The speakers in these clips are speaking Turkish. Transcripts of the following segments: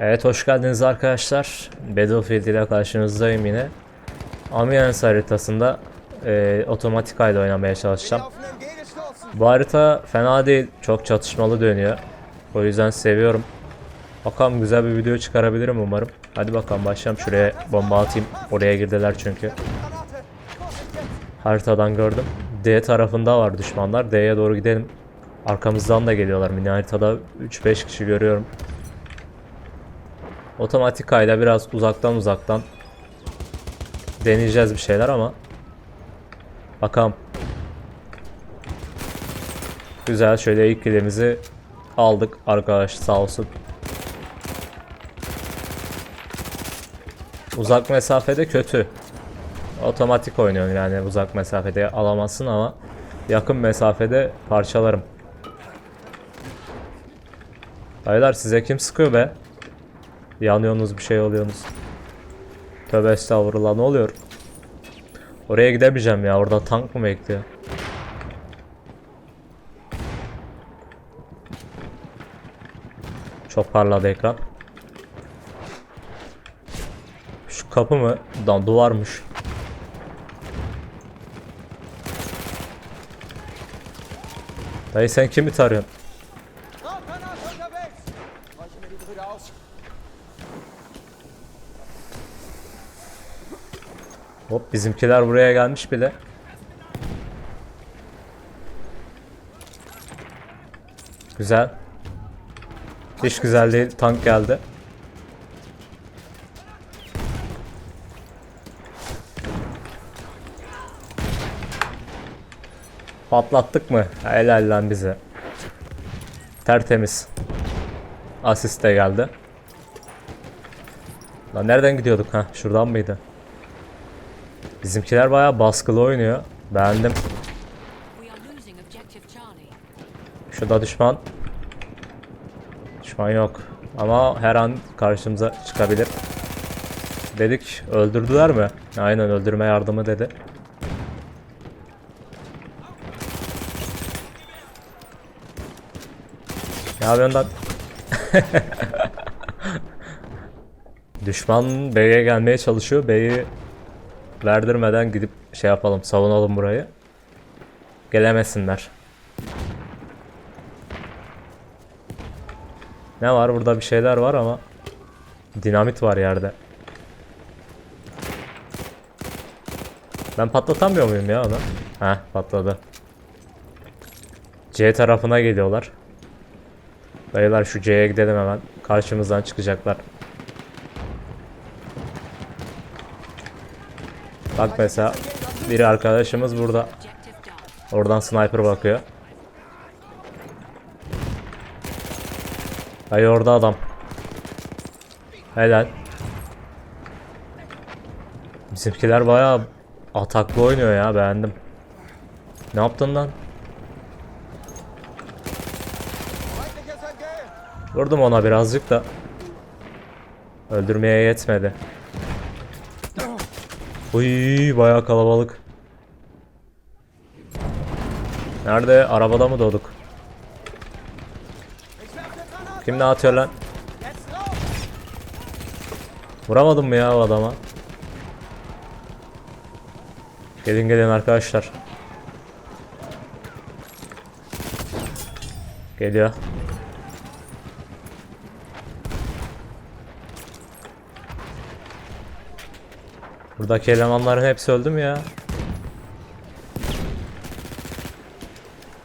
Evet hoş geldiniz arkadaşlar. Battlefield ile karşınızdayım yine. Amiens haritasında e, otomatik halde oynamaya çalışacağım. Bu harita fena değil. Çok çatışmalı dönüyor. O yüzden seviyorum. Bakalım güzel bir video çıkarabilirim umarım. Hadi bakalım başlayalım. Şuraya bomba atayım. Oraya girdiler çünkü. Haritadan gördüm. D tarafında var düşmanlar. D'ye doğru gidelim. Arkamızdan da geliyorlar. Mini haritada 3-5 kişi görüyorum. Otomatik kayda biraz uzaktan uzaktan deneyeceğiz bir şeyler ama bakalım. Güzel şöyle ilk kilimizi aldık arkadaş sağ olsun. Uzak mesafede kötü. Otomatik oynuyorsun yani uzak mesafede alamazsın ama yakın mesafede parçalarım. Haylar size kim sıkıyor be? Yanıyorsunuz bir şey oluyorsunuz. Tövbe estağfurullah ne oluyor? Oraya gidemeyeceğim ya orada tank mı bekliyor? Çok parladı ekran. Şu kapı mı? Lan duvarmış. Dayı sen kimi tarıyorsun? Hop bizimkiler buraya gelmiş bile. Güzel. Hiç güzel değil. Tank geldi. Patlattık mı? Helal lan bize. Tertemiz. Asist de geldi. Lan nereden gidiyorduk ha? Şuradan mıydı? Bizimkiler bayağı baskılı oynuyor. Beğendim. Şurada düşman. Düşman yok. Ama her an karşımıza çıkabilir. Dedik öldürdüler mi? Aynen öldürme yardımı dedi. Ne yapıyorsun lan? Düşman B'ye gelmeye çalışıyor. B'yi verdirmeden gidip şey yapalım, savunalım burayı. Gelemesinler. Ne var burada bir şeyler var ama dinamit var yerde. Ben patlatamıyor muyum ya onu? Heh patladı. C tarafına geliyorlar. Dayılar şu C'ye gidelim hemen. Karşımızdan çıkacaklar. Bak mesela biri arkadaşımız burada. Oradan sniper bakıyor. Hayır orada adam. Helal. Bizimkiler bayağı ataklı oynuyor ya beğendim. Ne yaptın lan? Vurdum ona birazcık da. Öldürmeye yetmedi. Uy bayağı kalabalık. Nerede? Arabada mı doğduk? Kim ne atıyor lan? Vuramadım mı ya o adama? Gelin gelin arkadaşlar. Geliyor. Buradaki elemanların hepsi öldü mü ya?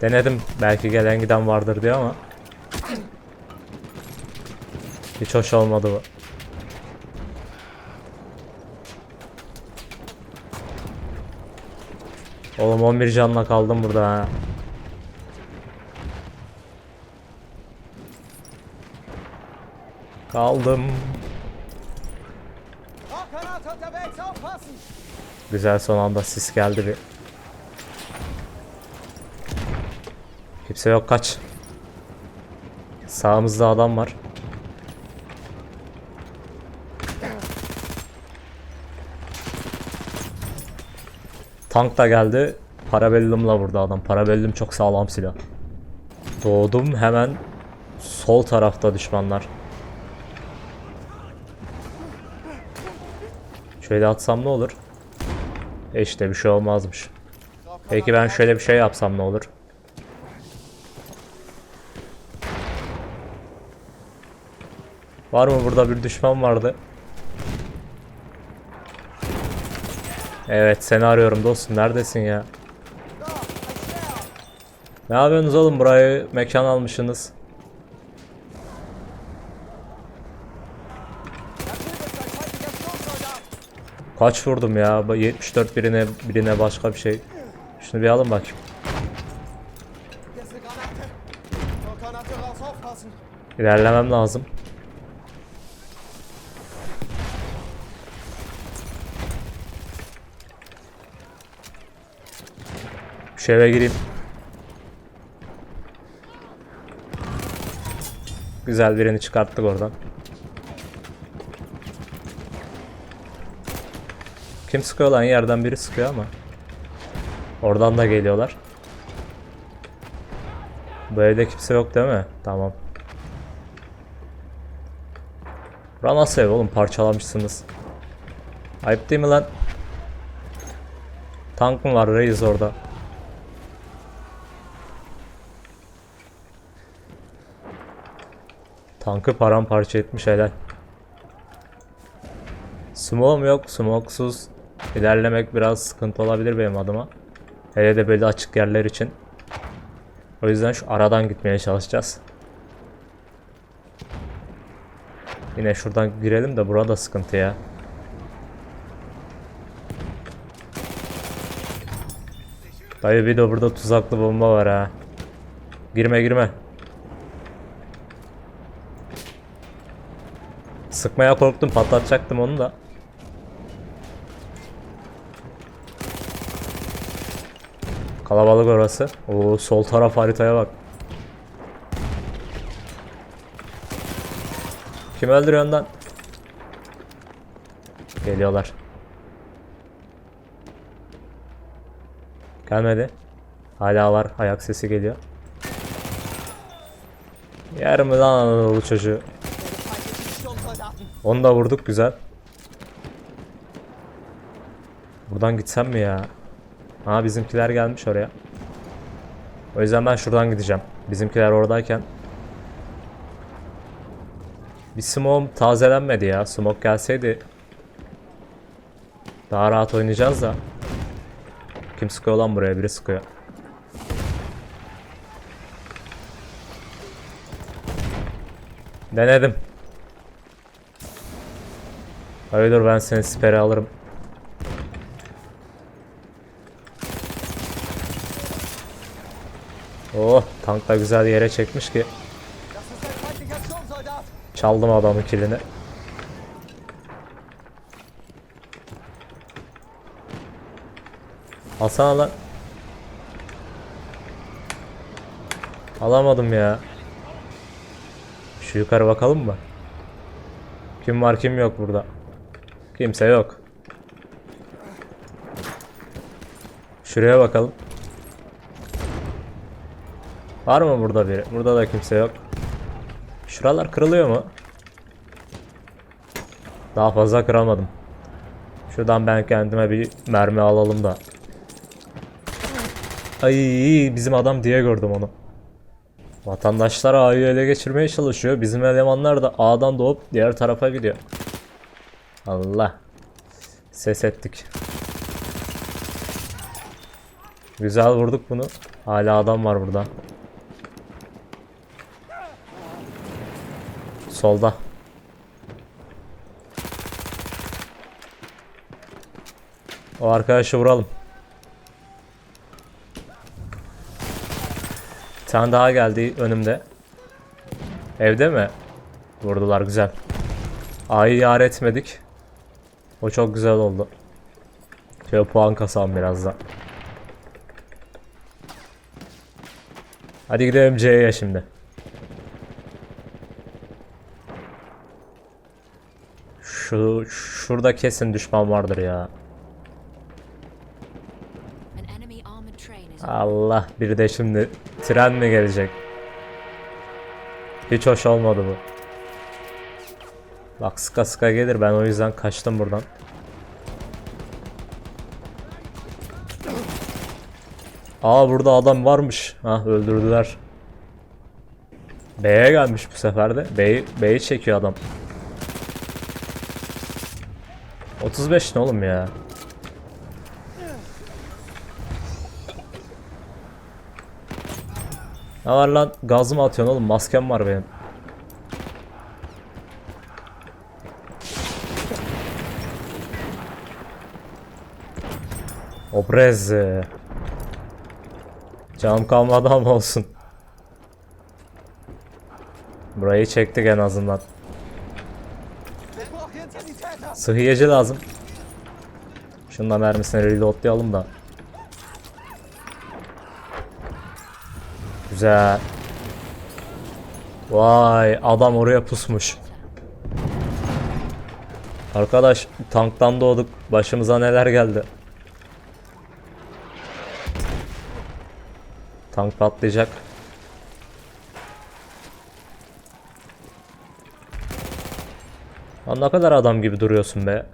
Denedim belki gelen giden vardır diye ama hiç hoş olmadı bu. Oğlum 11 canla kaldım burada ha. Kaldım. Güzel son anda sis geldi bir. Kimse yok kaç. Sağımızda adam var. Tank da geldi. Parabellum'la vurdu adam. Parabellum çok sağlam silah. Doğdum hemen sol tarafta düşmanlar. Şöyle atsam ne olur? E işte bir şey olmazmış. Peki ben şöyle bir şey yapsam ne olur? Var mı burada bir düşman vardı? Evet seni arıyorum dostum neredesin ya? Ne yapıyorsunuz oğlum burayı mekan almışsınız? Kaç vurdum ya? Bu 74 birine birine başka bir şey. Şunu bir alın bakayım. İlerlemem lazım. Şu eve gireyim. Güzel birini çıkarttık oradan. Kim sıkıyor lan yerden biri sıkıyor ama. Oradan da geliyorlar. Bu evde kimse yok değil mi? Tamam. Bura nasıl ev oğlum parçalamışsınız. Ayıp değil mi lan? Tank mı var reis orada? Tankı paramparça etmiş helal. Smoke'um yok. Smoke'suz ilerlemek biraz sıkıntı olabilir benim adıma. Hele de böyle açık yerler için. O yüzden şu aradan gitmeye çalışacağız. Yine şuradan girelim de burada sıkıntı ya. Dayı bir de burada tuzaklı bomba var ha. Girme girme. Sıkmaya korktum patlatacaktım onu da. Kalabalık orası. Oo sol taraf haritaya bak. Kim öldürüyor ondan? Geliyorlar. Gelmedi. Hala var. Ayak sesi geliyor. Yer mi lan Anadolu çocuğu? Onu da vurduk güzel. Buradan gitsem mi ya? Ha bizimkiler gelmiş oraya. O yüzden ben şuradan gideceğim. Bizimkiler oradayken. Bir smoke tazelenmedi ya. Smoke gelseydi daha rahat oynayacağız da. Kim sıkıyor lan buraya? Biri sıkıyor. Denedim. Hayır dur ben seni sipere alırım. Oh tank da güzel yere çekmiş ki. Çaldım adamın kilini. Alsana lan. Alamadım ya. Şu yukarı bakalım mı? Kim var kim yok burada? Kimse yok. Şuraya bakalım. Var mı burada biri? Burada da kimse yok. Şuralar kırılıyor mu? Daha fazla kıramadım. Şuradan ben kendime bir mermi alalım da. Ay bizim adam diye gördüm onu. Vatandaşlar A'yı ele geçirmeye çalışıyor. Bizim elemanlar da A'dan doğup diğer tarafa gidiyor. Allah. Ses ettik. Güzel vurduk bunu. Hala adam var burada. Solda. O arkadaşı vuralım. Bir tane daha geldi önümde. Evde mi? Vurdular güzel. A'yı yar etmedik. O çok güzel oldu. Şöyle puan kasam biraz da. Hadi gidelim C'ye şimdi. Şu şurada kesin düşman vardır ya. Allah bir de şimdi tren mi gelecek? Hiç hoş olmadı bu. Bak sıka sıka gelir ben o yüzden kaçtım buradan. Aa burada adam varmış. Ha öldürdüler. B'ye gelmiş bu sefer de. B'yi çekiyor adam. 35 ne oğlum ya? Ne var lan? Gaz mı atıyorsun oğlum? Maskem var benim. Obreze. Canım kalmadı ama olsun. Burayı çektik en azından. Sıhhiyeci lazım. Şunun da mermisini reloadlayalım da. Güzel. Vay adam oraya pusmuş. Arkadaş tanktan doğduk. Başımıza neler geldi. Tank patlayacak. Lan ne kadar adam gibi duruyorsun be.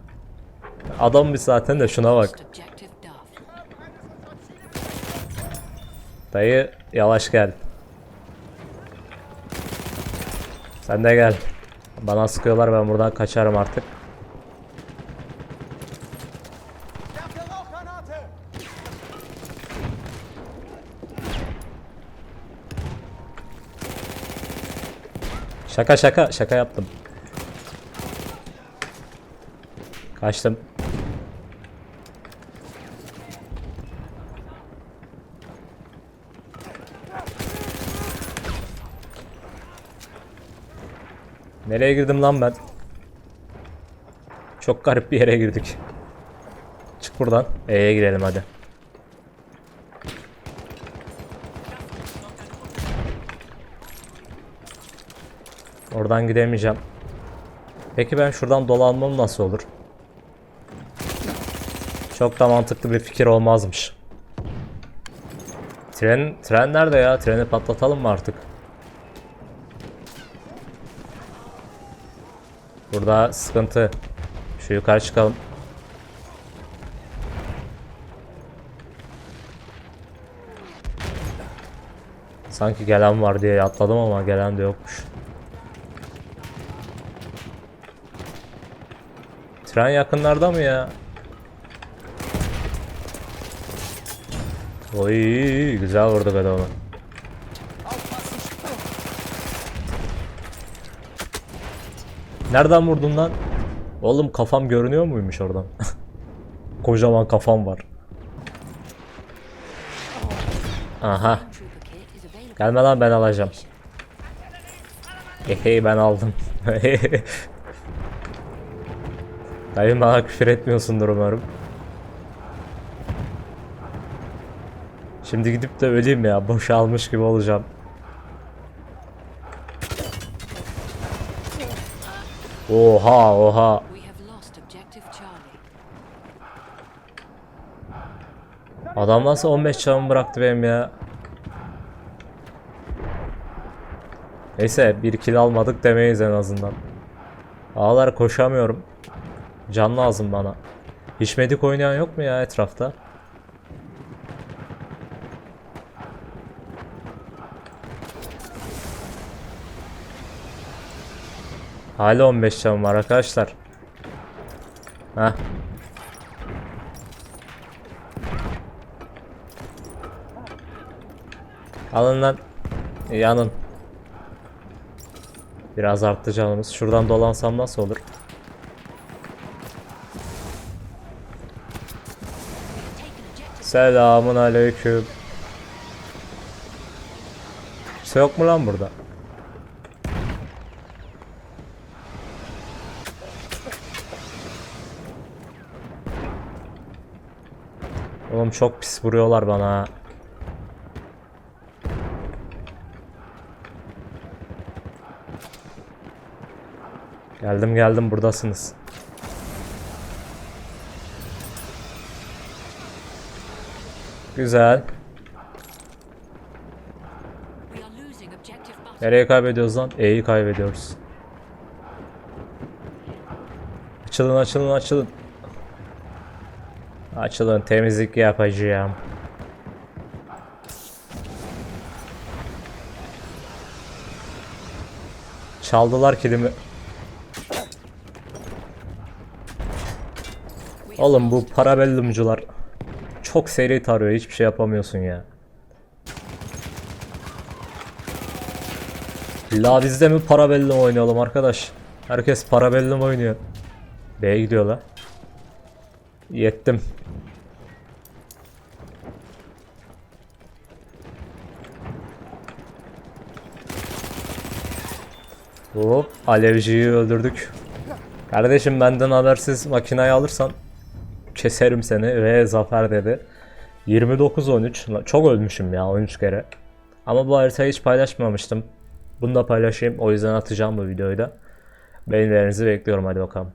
Adam bir zaten de şuna bak. Dayı yavaş gel. Sen de gel. Bana sıkıyorlar ben buradan kaçarım artık. Şaka şaka şaka yaptım. Kaçtım. Nereye girdim lan ben? Çok garip bir yere girdik. Çık buradan. E'ye girelim hadi. Oradan gidemeyeceğim. Peki ben şuradan dolanmam nasıl olur? Çok da mantıklı bir fikir olmazmış. Tren, tren nerede ya? Treni patlatalım mı artık? Burada sıkıntı. Şu yukarı çıkalım. Sanki gelen var diye atladım ama gelen de yokmuş. Tren yakınlarda mı ya? Oy güzel vurduk adamı. Nereden vurdun lan? Oğlum kafam görünüyor muymuş oradan? Kocaman kafam var. Aha. Gelme lan ben alacağım. Hey ben aldım. Dayım bana küfür etmiyorsundur umarım. Şimdi gidip de öleyim ya. Boş almış gibi olacağım. Oha oha. Adam nasıl 15 canımı bıraktı benim ya. Neyse bir kill almadık demeyiz en azından. Ağlar koşamıyorum. Can lazım bana. Hiç medik oynayan yok mu ya etrafta? Hala 15 canım var arkadaşlar. Heh. Alın lan. Yanın. Biraz arttı canımız. Şuradan dolansam nasıl olur? Selamun aleyküm. Kimse yok mu lan burada? Oğlum çok pis vuruyorlar bana. Geldim geldim buradasınız. Güzel. Nereye kaybediyoruz lan? E'yi kaybediyoruz. Açılın açılın açılın. Açılın temizlik yapacağım. Çaldılar kedimi. Oğlum bu parabellumcular çok seri tarıyor hiçbir şey yapamıyorsun ya. La bizde mi parabellum oynayalım arkadaş? Herkes parabellum oynuyor. B'ye gidiyorlar. Yettim. Hop alevciyi öldürdük. Kardeşim benden habersiz makinayı alırsan keserim seni ve zafer dedi. 29-13 La- çok ölmüşüm ya 13 kere. Ama bu haritayı hiç paylaşmamıştım. Bunu da paylaşayım o yüzden atacağım bu videoyu da. Beğenilerinizi bekliyorum hadi bakalım.